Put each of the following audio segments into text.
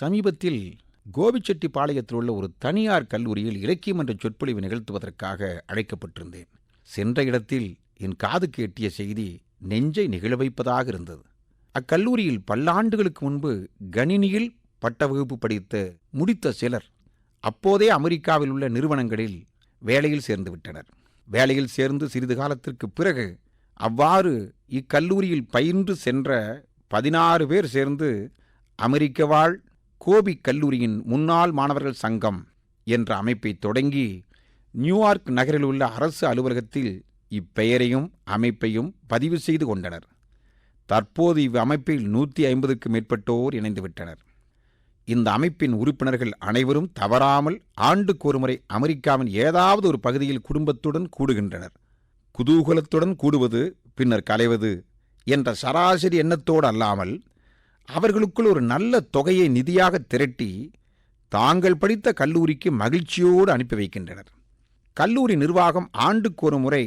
சமீபத்தில் கோபிச்செட்டிப்பாளையத்தில் உள்ள ஒரு தனியார் கல்லூரியில் இலக்கியம் என்ற சொற்பொழிவு நிகழ்த்துவதற்காக அழைக்கப்பட்டிருந்தேன். சென்ற இடத்தில் என் காதுக்கு எட்டிய செய்தி நெஞ்சை நிகழ வைப்பதாக இருந்தது. அக்கல்லூரியில் பல்லாண்டுகளுக்கு முன்பு கணினியில் பட்ட வகுப்பு படித்த முடித்த சிலர் அப்போதே அமெரிக்காவில் உள்ள நிறுவனங்களில் வேலையில் சேர்ந்து விட்டனர். வேலையில் சேர்ந்து சிறிது காலத்திற்கு பிறகு அவ்வாறு இக்கல்லூரியில் பயின்று சென்ற பதினாறு பேர் சேர்ந்து அமெரிக்க வாழ் கோபி கல்லூரியின் முன்னாள் மாணவர்கள் சங்கம் என்ற அமைப்பை தொடங்கி நியூயார்க் நகரில் உள்ள அரசு அலுவலகத்தில் இப்பெயரையும் அமைப்பையும் பதிவு செய்து கொண்டனர். தற்போது இவ்வமைப்பில் நூற்றி ஐம்பதுக்கும் மேற்பட்டோர் இணைந்துவிட்டனர் இந்த அமைப்பின் உறுப்பினர்கள் அனைவரும் தவறாமல் ஆண்டுக்கு ஒருமுறை அமெரிக்காவின் ஏதாவது ஒரு பகுதியில் குடும்பத்துடன் கூடுகின்றனர். குதூகலத்துடன் கூடுவது பின்னர் கலைவது என்ற சராசரி எண்ணத்தோடு அல்லாமல் அவர்களுக்குள் ஒரு நல்ல தொகையை நிதியாக திரட்டி தாங்கள் படித்த கல்லூரிக்கு மகிழ்ச்சியோடு அனுப்பி வைக்கின்றனர். கல்லூரி நிர்வாகம் ஆண்டுக்கு ஒரு முறை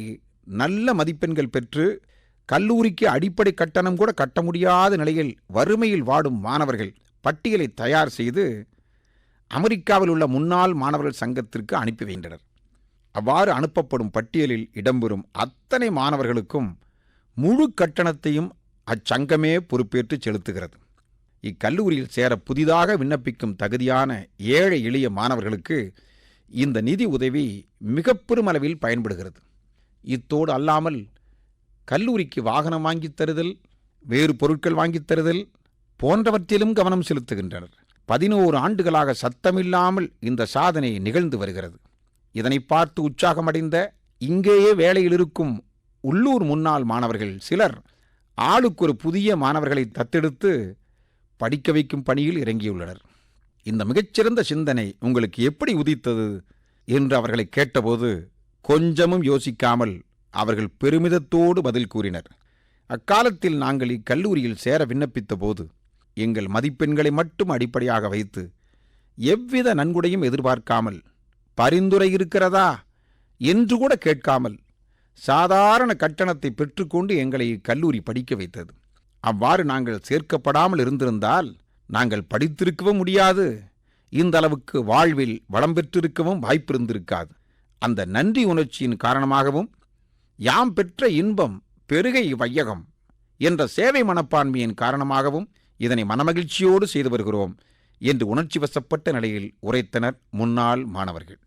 நல்ல மதிப்பெண்கள் பெற்று கல்லூரிக்கு அடிப்படை கட்டணம் கூட கட்ட முடியாத நிலையில் வறுமையில் வாடும் மாணவர்கள் பட்டியலை தயார் செய்து அமெரிக்காவில் உள்ள முன்னாள் மாணவர்கள் சங்கத்திற்கு அனுப்பி வைக்கின்றனர் அவ்வாறு அனுப்பப்படும் பட்டியலில் இடம்பெறும் அத்தனை மாணவர்களுக்கும் முழு கட்டணத்தையும் அச்சங்கமே பொறுப்பேற்று செலுத்துகிறது. இக்கல்லூரியில் சேர புதிதாக விண்ணப்பிக்கும் தகுதியான ஏழை எளிய மாணவர்களுக்கு இந்த நிதி உதவி மிக பெருமளவில் பயன்படுகிறது. இத்தோடு அல்லாமல் கல்லூரிக்கு வாகனம் வாங்கித் தருதல் வேறு பொருட்கள் வாங்கித் தருதல் போன்றவற்றிலும் கவனம் செலுத்துகின்றனர். பதினோரு ஆண்டுகளாக சத்தமில்லாமல் இந்த சாதனை நிகழ்ந்து வருகிறது. இதனை பார்த்து உற்சாகமடைந்த இங்கேயே வேலையில் இருக்கும் உள்ளூர் முன்னாள் மாணவர்கள் சிலர் ஆளுக்கு ஒரு புதிய மாணவர்களை தத்தெடுத்து படிக்க வைக்கும் பணியில் இறங்கியுள்ளனர். இந்த மிகச்சிறந்த சிந்தனை உங்களுக்கு எப்படி உதித்தது? என்று அவர்களை கேட்டபோது கொஞ்சமும் யோசிக்காமல் அவர்கள் பெருமிதத்தோடு பதில் கூறினர். அக்காலத்தில் நாங்கள் இக்கல்லூரியில் சேர விண்ணப்பித்த போது எங்கள் மதிப்பெண்களை மட்டும் அடிப்படையாக வைத்து எவ்வித நன்கொடையும் எதிர்பார்க்காமல் பரிந்துரை இருக்கிறதா? என்று கூட கேட்காமல் சாதாரண கட்டணத்தை பெற்றுக்கொண்டு எங்களை இக்கல்லூரி படிக்க வைத்தது. அவ்வாறு நாங்கள் சேர்க்கப்படாமல் இருந்திருந்தால் நாங்கள் படித்திருக்கவும் முடியாது. இந்த அளவுக்கு வாழ்வில் வளம் பெற்றிருக்கவும் வாய்ப்பிருந்திருக்காது. அந்த நன்றி உணர்ச்சியின் காரணமாகவும் யாம் பெற்ற இன்பம் பெருகை வையகம் என்ற சேவை மனப்பான்மையின் காரணமாகவும் இதனை மனமகிழ்ச்சியோடு செய்து வருகிறோம் என்று உணர்ச்சி வசப்பட்ட நிலையில் உரைத்தனர் முன்னாள் மாணவர்கள்.